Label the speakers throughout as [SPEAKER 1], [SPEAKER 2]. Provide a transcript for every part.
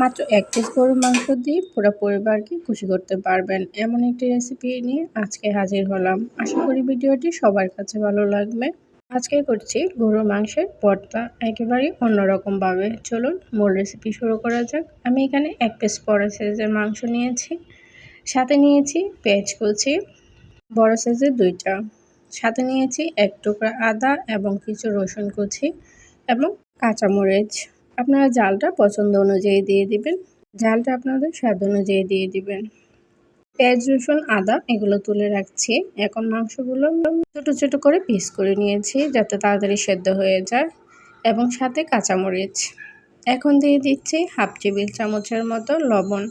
[SPEAKER 1] মাত্র এক পিস গরুর মাংস দিয়ে পুরো পরিবারকে খুশি করতে পারবেন এমন একটি রেসিপি নিয়ে আজকে হাজির হলাম। আশা করি ভিডিওটি সবার কাছে ভালো লাগবে। আজকে করছি গরুর মাংসের ভর্তা একেবারেই অন্যরকমভাবে চলুন মূল রেসিপি শুরু করা যাক। আমি এখানে এক পিস বড় সাইজের মাংস নিয়েছি। সাথে নিয়েছি পেঁয়াজ কুচি, বড় সাইজের দুইটা। সাথে নিয়েছি এক টুকরা আদা এবং কিছু রসুন কুচি এবং কাঁচামরিচ। আপনারা জালটা পছন্দ অনুযায়ী দিয়ে দিবেন। জালটা আপনাদের স্বাদ অনুযায়ী দিয়ে দিবেন। পেঁয়াজ, রসুন, আদা এগুলো তুলে রাখছি। এখন মাংসগুলো ছোট ছোট করে পিস করে নিয়েছি যাতে তাড়াতাড়ি সেদ্ধ হয়ে যায় এবং সাথে কাঁচামরিচ। এখন দিয়ে দিচ্ছি হাফ টেবিল চামচের মতো লবণ।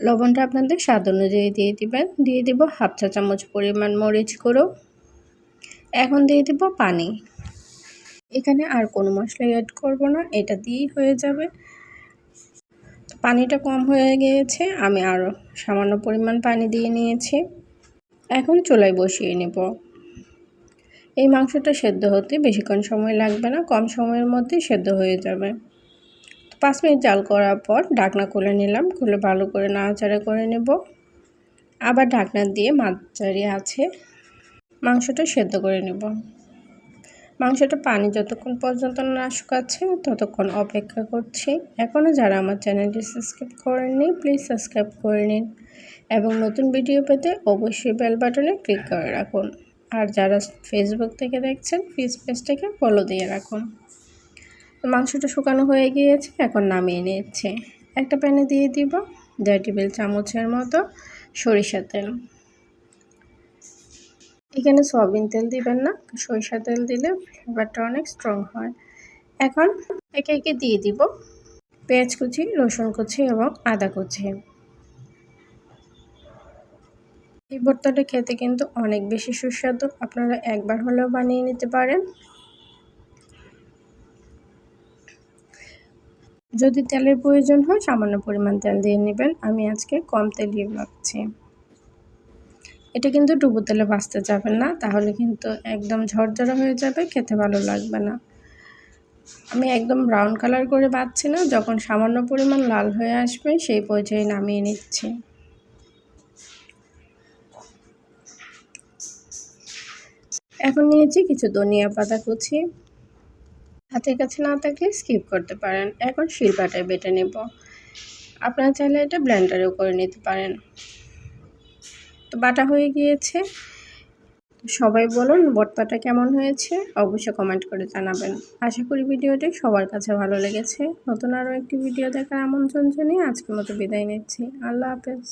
[SPEAKER 1] লবণটা আপনাদের স্বাদ অনুযায়ী দিয়ে দিবেন। দিয়ে দিব হাফ চা চামচ পরিমাণ মরিচ গুঁড়ো। এখন দিয়ে দিব পানি। এখানে আর কোনো মশলা অ্যাড করব না, এটা দিয়েই হয়ে যাবে। পানিটা কম হয়ে গিয়েছে, আমি আরও সামান্য পরিমাণ পানি দিয়ে নিয়েছি। এখন চুলায় বসিয়ে নেব। এই মাংসটা সেদ্ধ হতে বেশিক্ষণ সময় লাগবে না, কম সময়ের মধ্যে সেদ্ধ হয়ে যাবে। পাঁচ মিনিট জাল করার পর ঢাকনা খুলে নিলাম, খুলে ভালো করে নাড়াচাড়া করে নেব। আবার ঢাকনা দিয়ে মাছ আছে মাংসটা সেদ্ধ করে নেব। মাংসটা পানি যতক্ষণ পর্যন্ত না শুকাচ্ছে, ততক্ষণ অপেক্ষা করছি। এখনও যারা আমার চ্যানেলটি সাবস্ক্রাইব করেননি, প্লিজ সাবস্ক্রাইব করে নিন এবং নতুন ভিডিও পেতে অবশ্যই বেল বাটনে ক্লিক করে রাখুন। আর যারা ফেসবুক থেকে দেখছেন ফেস পেজটাকে ফলো দিয়ে রাখুন। মাংসটা শুকানো হয়ে গিয়েছে, এখন নামিয়ে নিচ্ছে। একটা প্যানে দিয়ে দিব দেড় টেবিল চামচের মতো সরিষা তেল। এখানে সয়াবিন তেল দিবেন না, সরিষা তেল দিলে ফ্লেভারটা অনেক স্ট্রং হয়। এখন একে একে দিয়ে দিব পেঁয়াজ কুচি, রসুন কুচি এবং আদা কুচি। এই ভর্তাটা খেতে কিন্তু অনেক বেশি সুস্বাদু। আপনারা একবার হলেও বানিয়ে নিতে পারেন। যদি তেলের প্রয়োজন হয়, সামান্য পরিমাণ তেল দিয়ে নেবেন। আমি আজকে কম তেল দিয়ে রাখছি এটা কিন্তু ডুবো তেলে ভাজতে যাবেন না, তাহলে কিন্তু একদম ঝরঝরা হয়ে যাবে, খেতে ভালো লাগবে না। আমি একদম ব্রাউন কালার করে বাচ্ছি না, যখন সামান্য পরিমাণ লাল হয়ে আসবে সেই পর্যায়ে নামিয়ে নিচ্ছি। এখন নিয়েছি কিছু ধনিয়া পাতা কুচি। হাতের কাছে না থাকলে স্কিপ করতে পারেন, এখন শিলপাটায় বেটে নেব। আপনারা চাইলে এটা ব্লেন্ডারেও করে নিতে পারেন। তো বাটা হয়ে গিয়েছে। সবাই বলুন বর্তাটা কেমন হয়েছে? অবশ্যই কমেন্ট করে জানাবেন। আশা করি ভিডিওটি সবার কাছে ভালো লেগেছে। নতুন আরও একটি ভিডিও দেখার আমন্ত্রণ জানিয়ে আজকের মতো বিদায় নিচ্ছি। আল্লাহ হাফেজ।